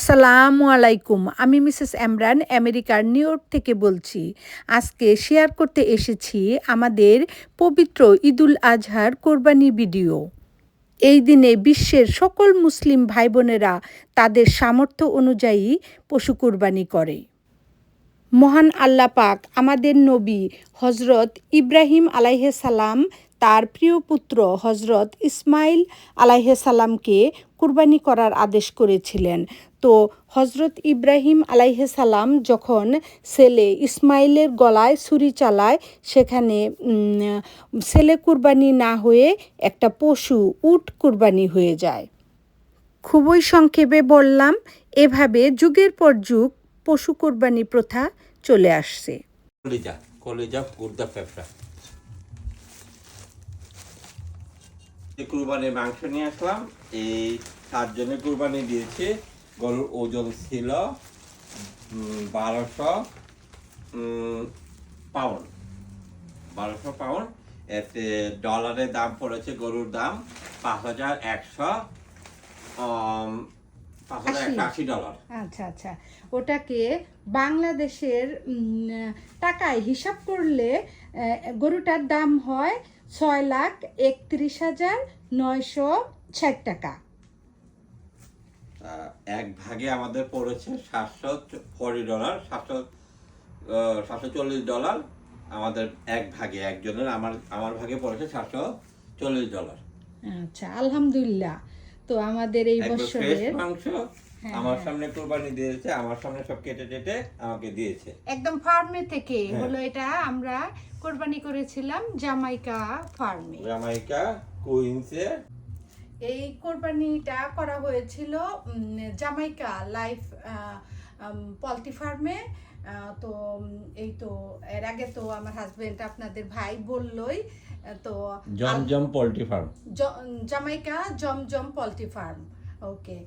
আসসালামু আলাইকুম। আমি মিসেস এমরান আমেরিকার নিউ ইয়র্ক থেকে বলছি। আজকে শেয়ার করতে এসেছি আমাদের পবিত্র ঈদুল আজহার কোরবানি ভিডিও। এই দিনে বিশ্বের সকল মুসলিম ভাই বোনেরা তাদের সামর্থ্য অনুযায়ী পশু কোরবানি করে। মহান আল্লাহ পাক আমাদের নবী হজরত ইব্রাহিম আলাইহে সালাম তার প্রিয় পুত্র হজরত ইসমাইল আলাইহে সালামকে কুরবানি করার আদেশ করেছিলেন। তো হজরত ইব্রাহিম আলাইহে সালাম যখন ছেলে ইসমাইলের গলায় ছুরি চালায়, সেখানে ছেলে কুরবানি না হয়ে একটা পশু উট কুরবানি হয়ে যায়। খুবই সংক্ষেপে বললাম, এভাবে যুগের পর যুগ পশু কোরবানি প্রথা চলে আসছে। কলিজা কলিজা কুরবানির মাংস নিয়ে আসলাম, এই সাতজনের কুরবানি দিয়েছি। গরুর ওজন ছিল বারোশো পাউন্ড। বারোশো পাউন্ড। এতে ডলারের দাম পড়েছে গরুর দাম পাঁচ হাজার একশো ডলার আচ্ছা আচ্ছা। ওটাকে বাংলাদেশের টাকায় হিসাব করলে গরুটার দাম হয় ছয় লাখ একত্রিশ হাজার নয়শো ষাট টাকা। এক ভাগে আমাদের পড়েছে সাতশো ফর্টি ডলার সাতশো সাতশো চল্লিশ ডলার আমাদের এক ভাগে একজনের আমার আমার ভাগে পড়েছে সাতশো চল্লিশ ডলার আচ্ছা আলহামদুলিল্লাহ। তো আমাদের এই বছরের মাংস। আমার সামনে কুরবানি দিয়েছে আমার সামনে সব কেটে কেটে আমাকে দিয়েছে। একদম ফার্মে থেকে হ্যাঁ। হলো এটা আমরা কুরবানি করেছিলাম জামাইকা ফার্মে জামাইকা কুইন্সে এই কোরবানিটা করা হয়েছিল জামাইকা লাইফ পলট্রি ফার্মে তো এই তো এর আগে তো আমার হাজবেন্ড আপনাদের ভাই বললই তো Zamzam poultry farm. Jamaica Zamzam poultry farm okay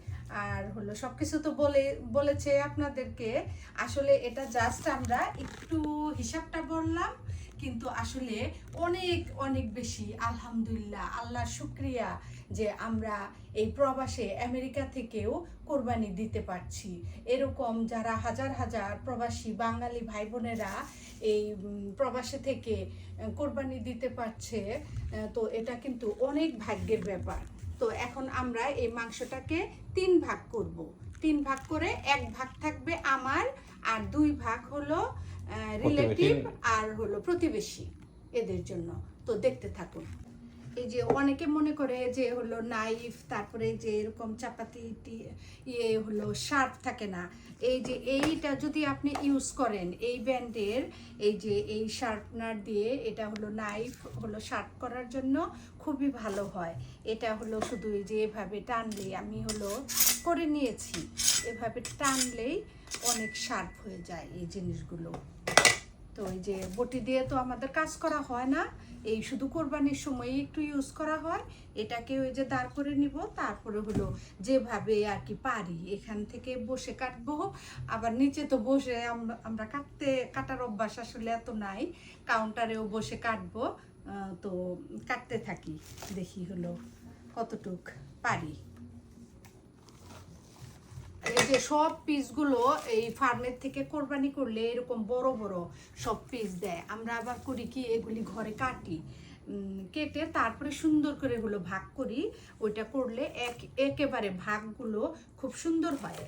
আর হলো সব কিছু তো বলে বলেছে আপনাদেরকে আসলে এটা জাস্ট আমরা একটু হিসাবটা বললাম কিন্তু আসলে অনেক অনেক বেশি, আলহামদুলিল্লাহ, আল্লাহর শুক্রিয়া যে আমরা এই প্রবাসে আমেরিকা থেকেও কোরবানি দিতে পারছি। এরকম যারা হাজার হাজার প্রবাসী, বাঙালি ভাই বোনেরা এই প্রবাসে থেকে কোরবানি দিতে পারছে তো এটা কিন্তু অনেক ভাগ্যের ব্যাপার। তো এখন আমরা এই মাংসটাকে তিন ভাগ করব। তিন ভাগ করে এক ভাগ থাকবে আমার, আর দুই ভাগ হলো রিলেটিভ আর হলো প্রতিবেশী এদের জন্য। তো দেখতে থাকুন। এই যে অনেকে মনে করে যে হলো নাইফ তারপরে যে এরকম চাপাতি ইয়ে হলো শার্প থাকে না। এই যে এইটা যদি আপনি ইউজ করেন এই ব্যান্ডের এই যে এই শার্পনার দিয়ে এটা হলো নাইফ হলো শার্প করার জন্য খুবই ভালো হয়। এটা হলো শুধু এই যে এভাবে টানলেই আমি হলো করে নিয়েছি। এভাবে টানলেই অনেক শার্প হয়ে যায় এই জিনিসগুলো। তো এই যে বটি দিয়ে তো আমাদের কাজ করা হয় না, এই শুধু কোরবানির সময় একটু ইউজ করা হয়, এটাকে ওই যে দাঁড় করে নিব, তারপরে হলো যেভাবে আর কি পারি, এখান থেকে বসে কাটবো। আবার নিচে তো বসে আমরা আমরা কাটতে, কাটার অভ্যাস আসলে এত নাই কাউন্টারেও বসে কাটবো তো কাটতে থাকি, দেখি হলো কতটুক পারি। এই যে সব পিসগুলো এই ফার্মের থেকে কোরবানি করলে এরকম বড় বড় সব পিস দেয়। আমরা আবার করি কি, এগুলি ঘরে কাটি কেটে তারপরে সুন্দর করে এগুলো ভাগ করি। ওইটা করলে এক, একেবারে ভাগগুলো খুব সুন্দর হয়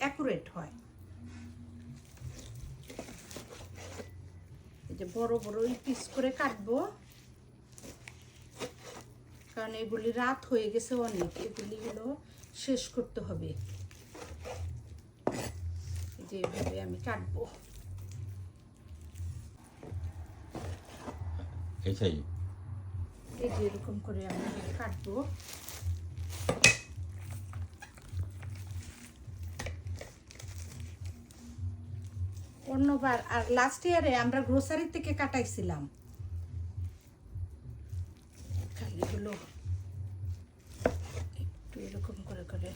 অ্যাকুরেট হয়। যে বড় বড় ওই পিস করে কাটবো। কারণ এগুলি রাত হয়ে গেছে অনেক, এগুলি হলো শেষ করতে হবে। যে এভাবে আমি কাটবো। এটাই এই যে এরকম করে আমি কাটবো। অন্যবার আর লাস্ট ইয়ারে আমরা গ্রোসারি থেকে কাটাইছিলাম। খালি হলো একটু এরকম করে করে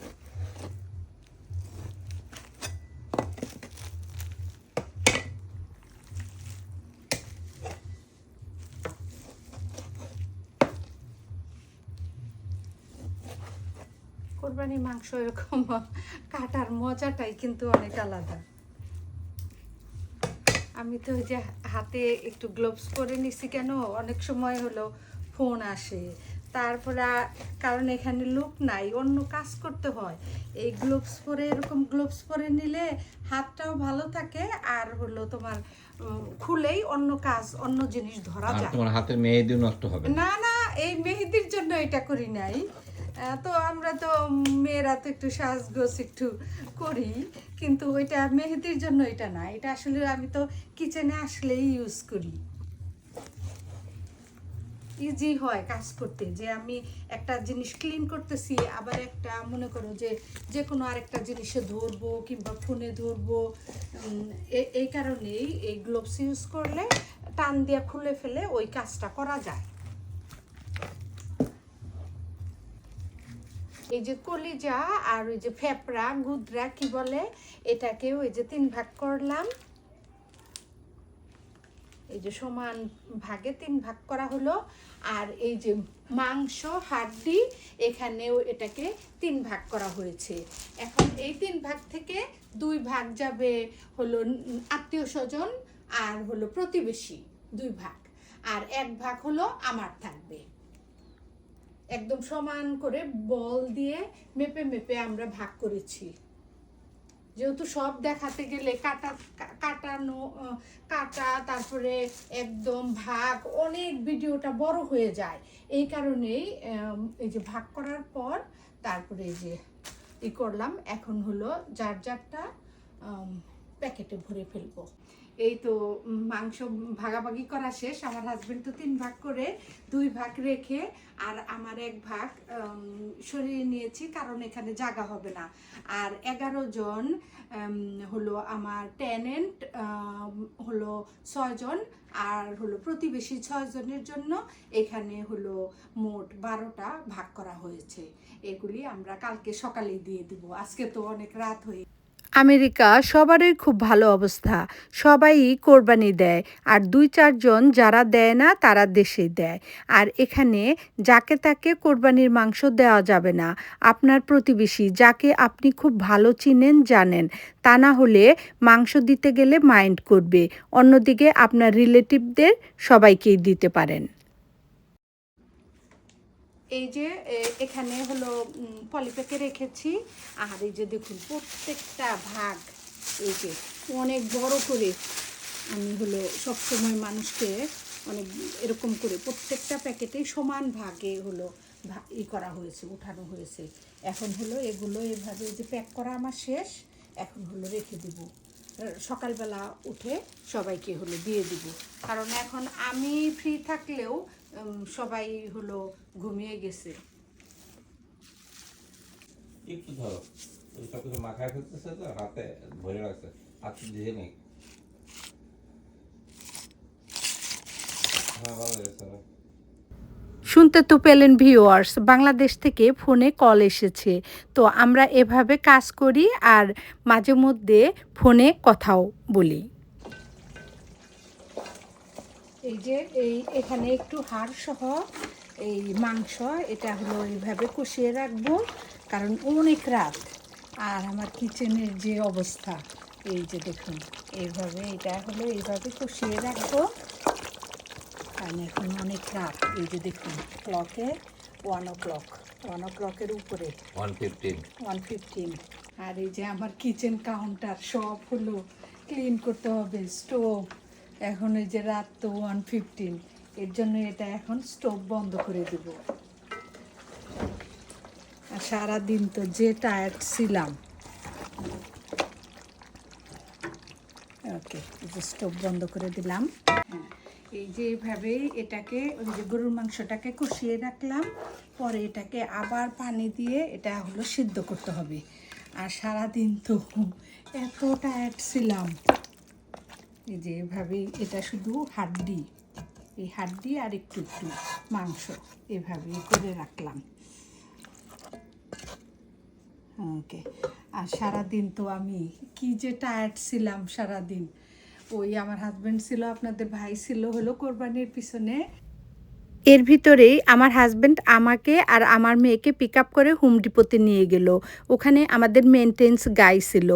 কোরবানি মাংস এরকম কাটার মজাটাই কিন্তু অনেক আলাদা। আমি তো যে হাতে একটু গ্লোভস পরে নিছি কেন? অনেক সময় হলো ফোন আসে। তারপরে কারণ এখানে লোক নাই অন্য কাজ করতে হয়। এই গ্লোভস পরে এরকম গ্লোভস পরে নিলে হাতটাও ভালো থাকে আর হলো তোমার খুলেই অন্য কাজ অন্য জিনিস ধরা যায়। তোমার হাতের মেহেদিও নষ্ট হবে না। না এই মেহেদির জন্য এটা করি নাই। তো আমরা তো মেয়েরা তো একটু সাজগোজ একটু করি, কিন্তু ওইটা মেহেদির জন্য এটা না, এটা আসলে আমি তো কিচেনে আসলেই ইউজ করি। ইজি হয় কাজ করতে, যে আমি একটা জিনিস ক্লিন করতেছি, আবার একটা মনে করো যে যে কোনো আরেকটা জিনিসে ধরবো কিংবা ফোনে ধরবো এই কারণেই এই গ্লোভস ইউজ করলে টান দিয়ে খুলে ফেলে ওই কাজটা করা যায়। এই যে কলিজা আর ওই যে ফেপড়া, গুদরা কি বলে? এটাকে ওই যে তিন ভাগ করলাম। এই যে সমান ভাগে তিন ভাগ করা হলো। আর এই যে মাংস, হাড্ডি, এখানেও এটাকে তিন ভাগ করা হয়েছে। এখন এই তিন ভাগ থেকে দুই ভাগ যাবে হলো আত্মীয় স্বজন আর হলো প্রতিবেশী, দুই ভাগ। আর এক ভাগ হলো আমার থাকবে। একদম সমান করে বল দিয়ে মেপে মেপে আমরা ভাগ করেছি। যেহেতু সব দেখাতে গেলে কাটা, কাটানো কাটা, তারপরে একদম ভাগ, অনেক ভিডিওটা বড় হয়ে যায়। এই কারণেই এই যে ভাগ করার পর তারপরে এই যে ই করলাম, এখন হলো যার যারটা প্যাকেটে ভরে ফেলব। এই তো মাংস ভাগাভাগি করা শেষ। আমার হাজবেন্ড তো তিন ভাগ করে দুই ভাগ রেখে আর আমার এক ভাগ সরিয়ে নিয়েছি কারণ এখানে জায়গা হবে না। আর এগারো জন হলো আমার টেনেন্ট হলো ছয়জন আর হলো প্রতিবেশী ছয়জনের জন্য এখানে হলো মোট বারোটা ভাগ করা হয়েছে। এগুলি আমরা কালকে সকালেই দিয়ে দিব। আজকে তো অনেক রাত হয়ে আমেরিকা সবারই খুব ভালো অবস্থা। সবাই কোরবানি দেয়। আর দুই চারজন যারা দেয় না, তারা দেশে দেয়। আর এখানে যাকে তাকে কোরবানির মাংস দেওয়া যাবে না। আপনার প্রতিবেশী যাকে আপনি খুব ভালো চিনেন, জানেন, তা না হলে মাংস দিতে গেলে মাইন্ড করবে। অন্যদিকে আপনার রিলেটিভদের সবাইকেই দিতে পারেন। এই যে এখানে হলো পলিপ্যাকে রেখেছি। আর এই যে দেখুন, প্রত্যেকটা ভাগ, এই যে, অনেক বড় করে আমি হলো সবসময় মানুষকে অনেক এরকম করে প্রত্যেকটা প্যাকেটেই সমান ভাগে হলো ই করা হয়েছে, উঠানো হয়েছে। এখন হলো এগুলো এভাবে যে প্যাক করা আমার শেষ, এখন হলো রেখে দিব। সকালবেলা উঠে সবাইকে হলো দিয়ে দিব। কারণ এখন আমি ফ্রি থাকলেও সবাই হলো ঘুমিয়ে গেছে। একটু ধরো? ওই সব কিছু মাখায় ফেলতেছে তো হাতে ভরে রাখছে হাত দিয়ে নেই। হ্যাঁ ভালো লেগেছে শুনতে তো পেলেন ভিউয়ার্স বাংলাদেশ থেকে ফোনে কল এসেছে। তো আমরা এভাবে কাজ করি আর মাঝে মধ্যে ফোনে কথাও বলি। এই যে এই এখানে একটু হাড় সহ এই মাংস এটা হলো এইভাবে কষিয়ে রাখব কারণ অনেক রাত। আর আমার কিচেনের যে অবস্থা এই যে দেখুন এইভাবে এটা হলো এইভাবে কষিয়ে রাখব। কারণ এখন অনেক রাত এই যে দেখুন ক্লকে ওয়ান ও ক্লক ওয়ান ও ক্লকের উপরে। ওয়ান ফিফটিন ওয়ান ফিফটিন আর এই যে আমার কিচেন কাউন্টার সব হলো ক্লিন করতে হবে স্টোভ এখন এই যে রাত তো ওয়ান ফিফটিন এর জন্য এটা এখন স্টোভ বন্ধ করে দেব। আর সারাদিন তো যে টায়ার্ড ছিলাম। ওকে যে স্টোভ বন্ধ করে দিলাম। হ্যাঁ এই যে এইভাবেই এটাকে, ওই যে গরুর মাংসটাকে কষিয়ে রাখলাম। পরে এটাকে আবার পানি দিয়ে এটা হলো সিদ্ধ করতে হবে। আর সারাদিন তো এত টায়ার্ড ছিলাম। এই যে এভাবে এটা শুধু হাড্ডি, এই হাড্ডি আর একটু একটু মাংস এভাবে করে রাখলাম। ওকে, আর সারাদিন তো আমি কি যে টায়ার্ড ছিলাম সারাদিন। ওই আমার হাজব্যান্ড ছিল, আপনাদের ভাই ছিল হলো কোরবানির পিছনে। এর ভিতরেই আমার হাজব্যান্ড আমাকে আর আমার মেয়েকে পিক আপ করে হোম ডিপোতে নিয়ে গেল। ওখানে আমাদের মেনটেন্স গাই ছিল।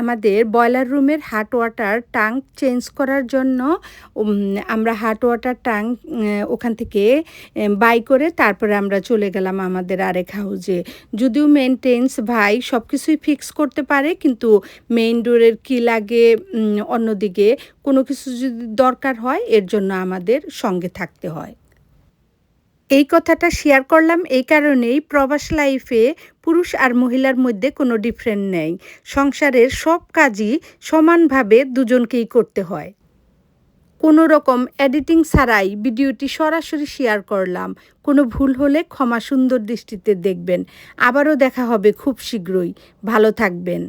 আমাদের বয়লার রুমের হাট ওয়াটার ট্যাঙ্ক চেঞ্জ করার জন্য আমরা হাট ওয়াটার ট্যাঙ্ক ওখান থেকে বাই করে তারপরে আমরা চলে গেলাম আমাদের আরেক হাউজে যদিও মেনটেন্স ভাই সব কিছুই ফিক্স করতে পারে, কিন্তু মেইন ডোরের কি লাগে অন্যদিকে কোনো কিছু যদি দরকার হয়, এর জন্য আমাদের সঙ্গে থাকতে হয়। এই কথাটা শেয়ার করলাম এই কারণেই প্রবাস লাইফে পুরুষ আর মহিলার মধ্যে কোনো ডিফারেন্ট নেই। সংসারের সব কাজই সমানভাবে দুজনকেই করতে হয়। কোনো রকম এডিটিং ছাড়াই ভিডিওটি সরাসরি শেয়ার করলাম। কোনো ভুল হলে ক্ষমা সুন্দর দৃষ্টিতে দেখবেন। আবারও দেখা হবে খুব শীঘ্রই। ভালো থাকবেন।